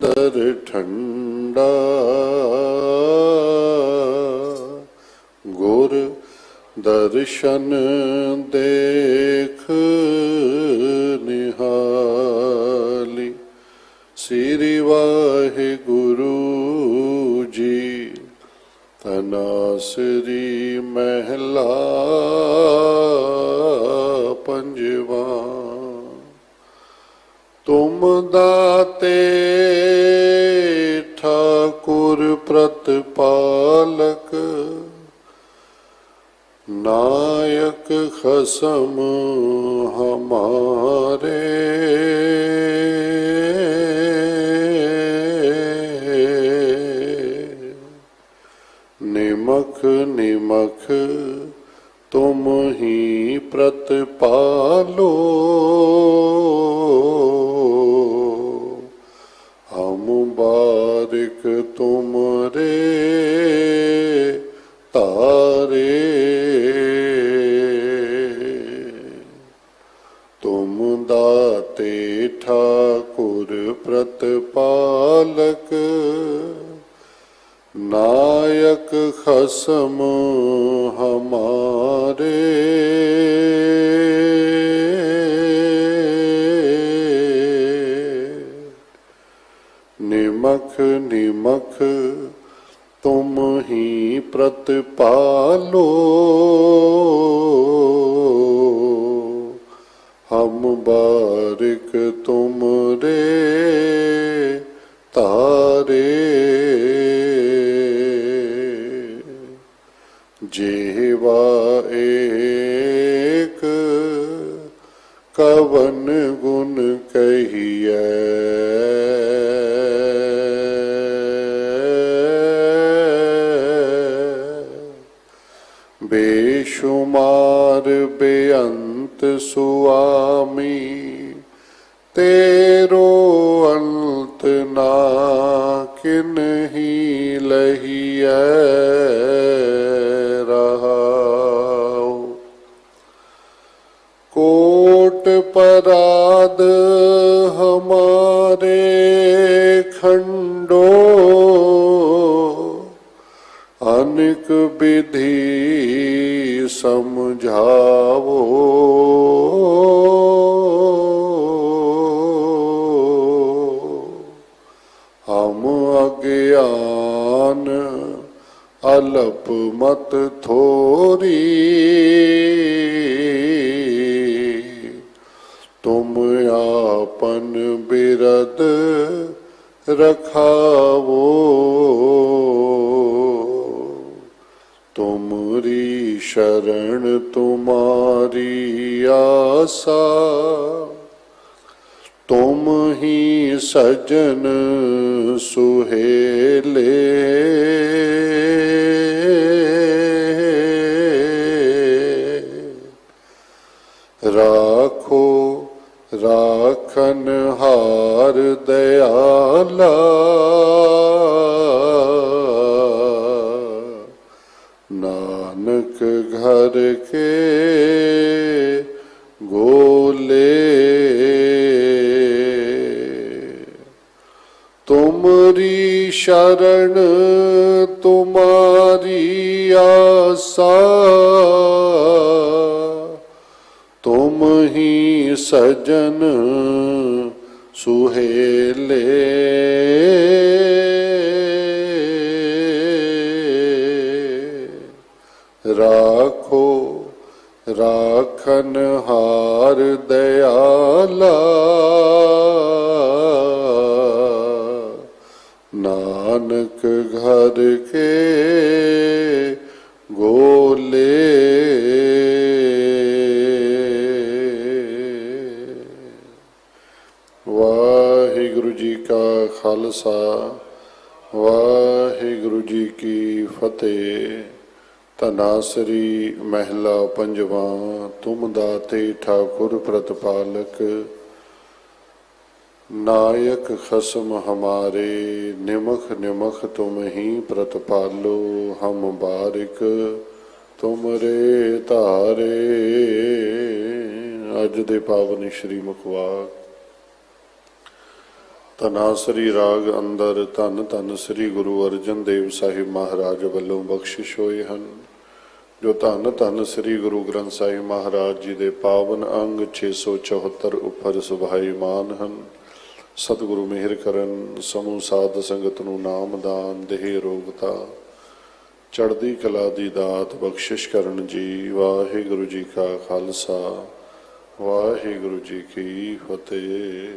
ਦਰ ਠੰਡਾ। ਗੁਰ ਦਰਸ਼ਨ ਦੇਖ ਨਿਹਾਲੀ। ਸ੍ਰੀ ਵਾਹਿਗੁਰੂ ਜੀ ਤਨਾਸਰੀ ਮਹਿਲਾ। ਠਾਕੁਰ ਪ੍ਰਤਪਾਲਕ ਨਾਇਕ ਖਸਮ ਹਮਾਰੇ। ਨਿਮਖ ਨਿਮਖ ਤੁਮ ਹੀ ਪ੍ਰਤਪਾਲੋ। ਬਾਰਿਕ ਤੁਮਰੇ ਤਾਰੇ। ਤੁਮ ਦਾਤੇ ਠਾਕੁਰ ਪ੍ਰਤਪਾਲਕ। ਨਾਇਕ ਖਸਮ ਨਿਮਖ ਨਿਮਖ ਤੁਮ ਹੀ ਪ੍ਰਤਪਾਲੋ। ਹਮ ਬਾਰਿਕ ਤੁਮਰੇ ਤਾਰੇ ਜੀਵਾ ਏਕ ਕਵਨ ਗੁਣ ਕਹੀਐ। ਬੇਸ਼ੁਮਾਰ ਬੇਅੰਤ ਸੁਆਮੀ ਤੇਰੋ ਅੰਤ ਨਾ ਕਿਨਹੀ ਲਹੀਐ ਰਹਾਉ। ਕੋਟ ਪਰਾਦ ਅਨਿਕ ਵਿਧੀ ਸਮਝਾਵੋ। ਹਮ ਅਗਿਆਨ ਅਲਪ ਮਤ ਥੋਰੀ। ਤੁਮ ਆਪਨ ਬਿਰਦ ਰਖਾ ਤੁਮਰੀ ਸ਼ਰਨ ਤੁਮਾਰੀ ਆਸਾ। ਤੁਮ ਹੀ ਸਜਨ ਸੁਹੇਲੇ। ਰਾਖੋ ਰਾਖਨ ਹਾਰ ਦਿਆਲਾ ਨਾਨਕ ਘਰ ਕੇ ਗੋਲੇ। ਤੁਮਰੀ ਸ਼ਰਨ ਤੁਮਾਰੀ ਆਸਾ। ਤੁਮ ਹੀ ਸਜਨ ਸੁਹੇਲੇ। ਰਾਖੋ। ਰਾਖਨ ਹਾਰ ਦਇਆਲਾ ਨਾਨਕ ਘਰ ਕੇ ਗੋਲੇ। ਵਾਹਿਗੁਰੂ ਜੀ ਕਾ ਖਾਲਸਾ, ਵਾਹਿਗੁਰੂ ਜੀ ਕੀ ਫਤਿਹ। ਤਨਾਸਰੀ ਮਹਿਲਾ ਪੰਜਵਾ, ਤੁਮ ਦਾਤੇ ਠਾਕੁਰ ਪ੍ਰਤਪਾਲਕ, ਨਾਇਕ ਖਸਮ ਹਮਾਰੇ, ਨਿਮਖ ਨਿਮਖ ਤੁਮ ਹੀ ਪ੍ਰਤਪਾਲੋ, ਹਮ ਬਾਰਿਕ ਤੁਮਰੇ ਧਾਰੇ। ਅੱਜ ਦੇ ਪਾਵਨ ਸ਼੍ਰੀ ਮੁਖਵਾਕ ਤਨਾਸਰੀ ਰਾਗ ਅੰਦਰ ਧੰਨ ਧੰਨ ਸ੍ਰੀ ਗੁਰੂ ਅਰਜਨ ਦੇਵ ਸਾਹਿਬ ਮਹਾਰਾਜ ਵੱਲੋਂ ਬਖਸ਼ਿਸ਼ ਹੋਏ ਹਨ। ਜੋ ਧੰਨ ਧੰਨ ਸ੍ਰੀ ਗੁਰੂ ਗ੍ਰੰਥ ਸਾਹਿਬ ਮਹਾਰਾਜ ਜੀ ਦੇ ਪਾਵਨ ਅੰਗ 674 ਉੱਪਰ ਸੁਭਾਈਮਾਨ ਹਨ। ਸਤਿਗੁਰੂ ਮਿਹਰ ਕਰਨ, ਸਮੂਹ ਸਾਧ ਸੰਗਤ ਨੂੰ ਨਾਮ ਦਾਨ, ਦੇਹ ਰੋਗਤਾ। ਚੜ੍ਹਦੀ ਕਲਾ ਦੀ ਦਾਤ ਬਖਸ਼ਿਸ਼ ਕਰਨ ਜੀ, ਵਾਹਿਗੁਰੂ ਜੀ ਕਾ ਖਾਲਸਾ, ਵਾਹਿਗੁਰੂ ਜੀ ਕੀ ਫਤਿਹ।